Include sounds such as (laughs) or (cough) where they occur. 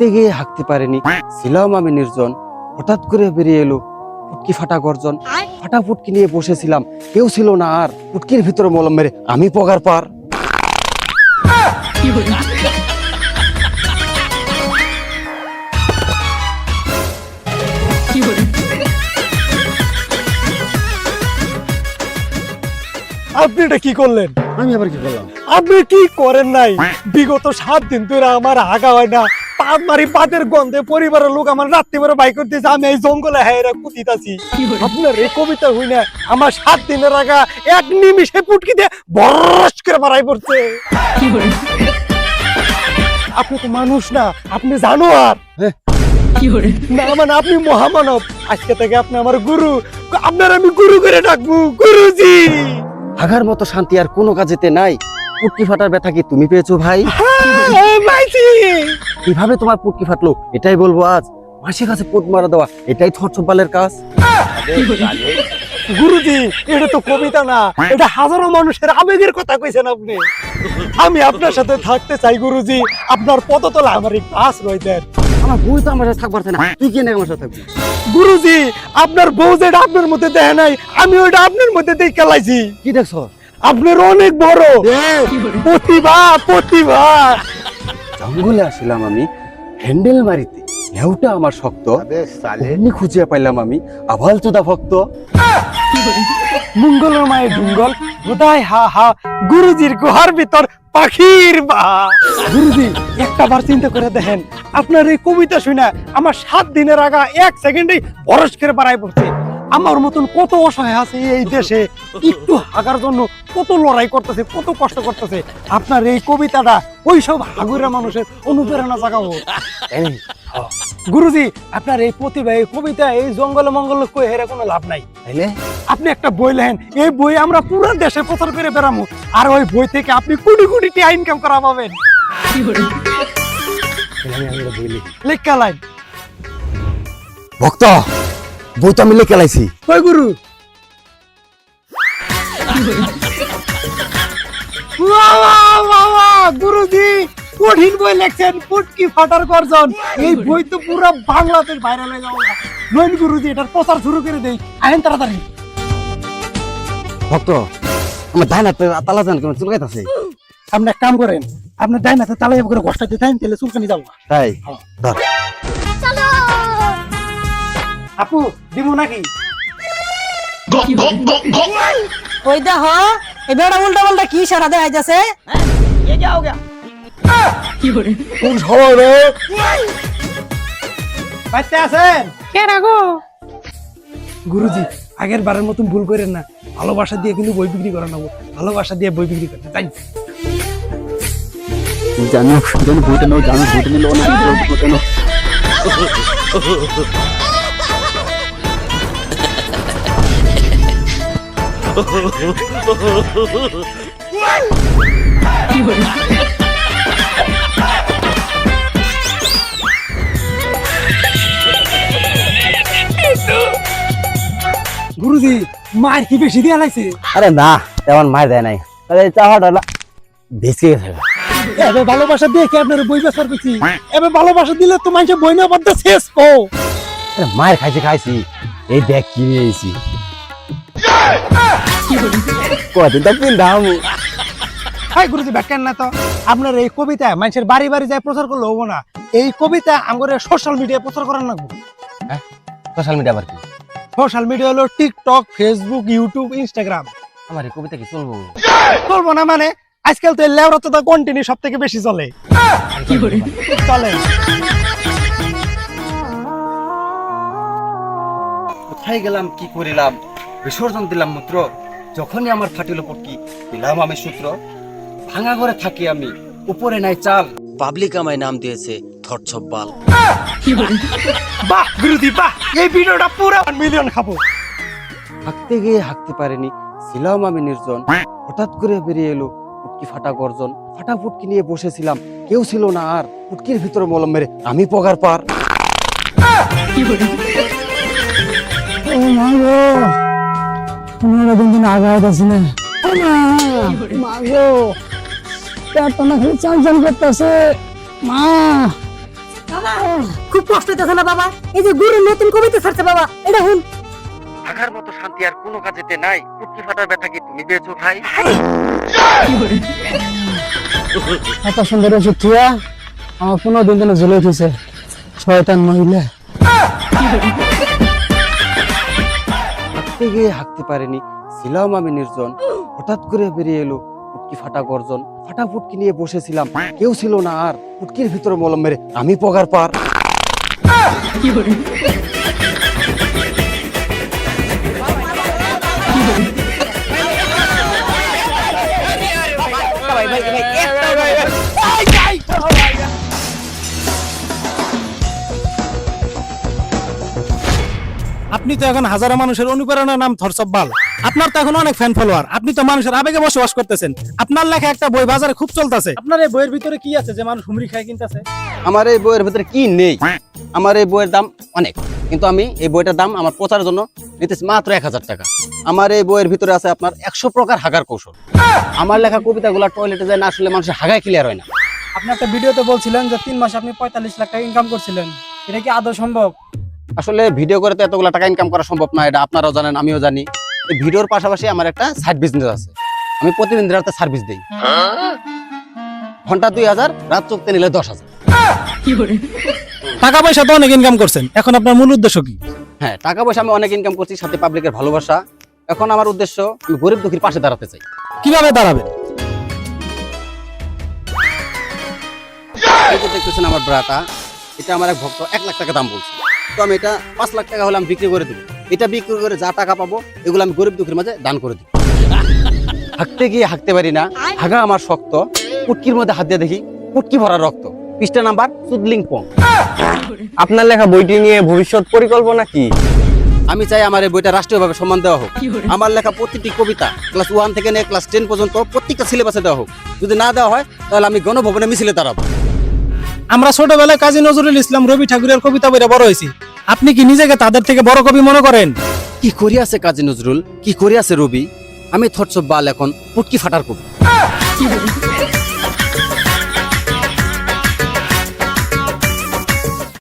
হাঁকতে গিয়ে হাঁকতে পারেনি। ছিলাম আমি নির্জন। হঠাৎ করে বেরিয়ে এলো ফুটকি ফাটা গর্জন। ফাটা ফুটকি নিয়ে বসেছিলাম। কেউ ছিল না আর। ফুটকির ভিতরে মলম মেরে আমি পগার পার। আপনি এটা কি করলেন? আমি আবার কি করলাম? আপনি কি করেন নাই? বিগত সাত দিন ধরে আমার আগা হয় না। পাত মারি পাতের গন্ধে পরিবারের লোক আমার রাত্রি বাইক করতেছে আমি এই জঙ্গলে হায়রা কুতিতাছি আপনার এই কবিতা হই না আমার সাত দিনের আগা এক নিমিষে পুটকি দিয়ে বরস করে মারাই পড়ছে। আপনি তো মানুষ না আপনি জানোয়ার। না মানে আপনি মহামানব। আজকে থেকে আপনি আমার গুরু। আপনার আমি গুরু করে ডাকবো গুরুজি। আগার মতো শান্তি আর কোনো কাজেতে নাই। পুটকি ফাটার ব্যথা কি তুমি পেয়েছ ভাই? হ্যাঁ, কীভাবে তোমার পুটকি ফাটলো? এটাই বলব আজ। মাসির কাছে পুট মারা দেওয়া এটাই থরচপালের কাজ। গুরুজি এটা তো কবিতা না। এটা হাজারো মানুষের আবেগের কথা কইছেন আপনি। আমি আপনার সাথে থাকতে চাই গুরুজি। আপনার পদতলা আমার এই কাজ রইতেন। আমার বই তো আমার সাথে থাকবার না। তুই কেন আমার সাথে থাকবি? গুরুজি আপনার বউ যেটা আপনার মধ্যে দেয় নাই আমি ওইটা আপনার মধ্যে দিয়ে খেলাইছি। কি দেখছ? আপনার অনেক বড়। প্রতিভা প্রতিভা। জঙ্গলে আসলাম আমি হ্যান্ডেল মারিতে। হেউটা আমার শক্ত। এমনি খুঁজিয়া পাইলাম আমি আভাল চোদা ভক্ত। মঙ্গলের মায়ের ডুঙ্গল বোধায় হা হা গুরুজির গুহার ভিতর পাখির বা। গুরুজি একটা বার চিন্তা করে দেখেন আপনার এই কবিতা শুনে আমার সাত দিনের আগা এক সেকেন্ডেই বরস করে বাড়াই পড়ছে। আমার মতন কত অসহায় আছে এই দেশে? একটু হাগার জন্য কত লড়াই করতেছে কত কষ্ট করতেছে। আপনার এই কবিতাটা ওইসব হাগুরা মানুষের অনুপ্রেরণা জাগাবো গুরুজি আপনার এই প্রতিভা এই কবিতা এই জঙ্গলে মঙ্গলে কই হেরে কোনো লাভ নাই। তাইলে? আপনি একটা বই লেখেন এই বই আমরা পুরো দেশে প্রচার করে বেড়ামু। আর ওই বই থেকে আপনি কোটি কোটি টাকা ইনকাম করা পাবেন। লেখা। লাইন। ভক্ত! বই মিলে কেলাইছি কই গুরু। গুরুজি কঠিন বই লেখছেন পুটকি ফাটার গর্জন। এই বই তো পুরো বাংলাদেশ ভাইরাল হয়ে যাব নইন গুরুজি এটার প্রচার শুরু করে দেই। আইন তাড়াতাড়ি। ভক্ত আমার হাতে তালা জান কেমন চুলকাইতাছে? আপনি এক কাম করেন আপনি ডাইন হাতে তালাই করে ঘষটা থাকেন তাহলে চুলকানি যাব। তাই? ধর। আপু দিব নাকি? ওই দেখ এবার উল্টা পাল্টা কি সারা দেয় যাচ্ছে কোন সময় রে? বাইতে আছেন? কেন গো? গুরুজি আগের বারের মতন ভুল করেন না। ভালোবাসা দিয়ে কিন্তু বই বিক্রি করে নেব ভালোবাসা দিয়ে বই বিক্রি করতে তাই জানো জানো বইটা নাও জানো বইটা নিলে অনেক গুরুজি মার কি বেশি দিয়ে লাইছে আরে না তেমন মার দেয় নাই। আরে চাহাটা না বেশি গেছে। এবার ভালোবাসা দিয়ে কি আপনার বই বেচার করছি? এবার ভালোবাসা দিলে তো মানুষের বই না বাদ শেষ ও মায়ের খাইছি খাইছি। এই ব্যাগ কিনে এসেছি কদিন তো পিন্ধাম। হাই গুরুজি ব্যাখ্যান না তো। আপনার এই কবিতা মানুষের বাড়ি বাড়ি যায় প্রচার করলে হব না। এই কবিতা আমাদের সোশ্যাল মিডিয়ায় প্রচার করার লাগবো। সোশ্যাল মিডিয়া আবার কি? সোশ্যাল মিডিয়া হলো টিকটক ফেসবুক ইউটিউব ইনস্টাগ্রাম আমার এই কবিতা কি চলবো? চলবো না মানে? আজকাল তো লেওরা তো কন্টিনিউ সব থেকে বেশি চলে। চলে। কোথায় গেলাম কি করিলাম? বিসর্জন দিলাম মূত্র। যখনই আমার ফাটিল পটকি দিলাম আমি সূত্র ভাঙা ঘরে থাকি আমি উপরে নাই চাল। পাবলিক আমায় নাম দিয়েছে থরছব্বাল বাহ বিরোধী বাহ এই ভিডিওটা পুরো মিলিয়ন খাব। হাঁকতে গিয়ে হাঁকতে পারেনি ছিলাম আমি নির্জন। হঠাৎ করে বেরিয়ে এলো পুটকি ফাটা গর্জন। ফাটা পুটকি নিয়ে বসেছিলাম কেউ ছিল না আর। পুটকির ভিতরে মলম মেরে আমি পগার পার। পনেরো দিন দিন আগে খালি চাল চাল করতেছে। মা খুব কষ্ট হইতেছে না বাবা? এই যে গুরু নতুন কবিতা ছাড়ছে বাবা এটা হুন থাকার মতো শান্তি আর কোনো কাজেতে নাই। পুটকি ফাটার ব্যথা কি তুমি পেয়েছ ভাই? এত সুন্দর ওষুধ আমার পনেরো দিন ঝুলে উঠেছে। শয়তান মহিলা। হাঁটতে গিয়ে হাঁকতে পারেনি। ছিলাম আমি নির্জন। হঠাৎ করে বেরিয়ে এলো পুটকি ফাটা গর্জন। ফাটা ফুটকি নিয়ে বসেছিলাম। কেউ ছিল না আর। পুটকির ভিতরে মলম মেরে আমি পগার পার। আপনি তো এখন হাজারো মানুষের অনুপ্রেরণার নাম থরসব্বাল আপনার তো এখন অনেক ফ্যান ফলোয়ার আপনি তো মানুষের আবেগে বসবাস করতেছেন। আপনার লেখা একটা বই বাজারে খুব চলতেছে। আপনার এই বইয়ের ভিতরে কি আছে যে মানুষ হুমরি খায় কিনতেছে? আমার এই বইয়ের ভিতরে কি নেই? আমার এই বইয়ের দাম অনেক। কিন্তু আমি এই বইটার দাম আমার প্রচারের জন্য নিতেছি মাত্র এক হাজার টাকা। আমার এই বইয়ের ভিতরে আছে আপনার একশো প্রকার হাগার কৌশল। আমার লেখা কবিতাগুলো টয়লেটে যায় না আসলে মানুষের হাগায় ক্লিয়ার হয় না। আপনি একটা ভিডিওতে বলছিলেন যে তিন মাসে আপনি পঁয়তাল্লিশ লাখ টাকা ইনকাম করছিলেন। এটা কি আদৌ সম্ভব? আসলে ভিডিও করে তো এতগুলো টাকা ইনকাম করা সম্ভব না এটা আপনারাও জানেন আমিও জানি। এই ভিডিওর পাশাপাশি আমার একটা সাইড বিজনেস আছে। আমি প্রতিদিন রাতে সার্ভিস দিই। ঘণ্টা দুই হাজার রাত চুক্তি নিলে দশ হাজার। টাকা পয়সা তো অনেক ইনকাম করছেন। এখন আপনার মূল উদ্দেশ্য কি? হ্যাঁ টাকা পয়সা আমি অনেক ইনকাম করছি সাথে পাবলিকের ভালোবাসা। এখন আমার উদ্দেশ্য আমি গরিব দুঃখীর পাশে দাঁড়াতে চাই। কীভাবে দাঁড়াবেন? দেখতেছেন আমার ব্রাটা এটা আমার এক ভক্ত এক লাখ টাকা দাম বলছে। আমি এটা পাঁচ লাখ টাকা হলে আমি বিক্রি করে দেবো। এটা বিক্রি করে যা টাকা পাবো এগুলো আমি গরিব দুঃখীর মাঝে দান করে দিব। হাঁকতে গিয়ে হাঁকতে পারি না হাগা আমার শক্ত। পুটকির মধ্যে হাত দিয়ে দেখি পুটকি ভরা রক্ত। পৃষ্ঠা নাম্বার সুদলিং পং। আপনার লেখা বইটি নিয়ে ভবিষ্যৎ পরিকল্পনা কি? আমি চাই আমার এই বইটা রাষ্ট্রীয়ভাবে সম্মান দেওয়া হোক। আমার লেখা প্রতিটি কবিতা ক্লাস ওয়ান থেকে নিয়ে ক্লাস টেন পর্যন্ত প্রত্যেকটা সিলেবাসে দেওয়া হোক। যদি না দেওয়া হয় তাহলে আমি গণভবনে মিছিলে দাঁড়াবো। আমরা ছোটবেলায় কাজী নজরুল ইসলাম রবি ঠাকুরের কবিতা বইটা বড় হয়েছি। আপনি কি নিজেকে তাদের থেকে বড় কবি মনে করেন? কি করি আছে কাজী নজরুল? কি করি আছে রবি? আমি থটসব বাল এখন পুটকি ফাটার কবি। (laughs)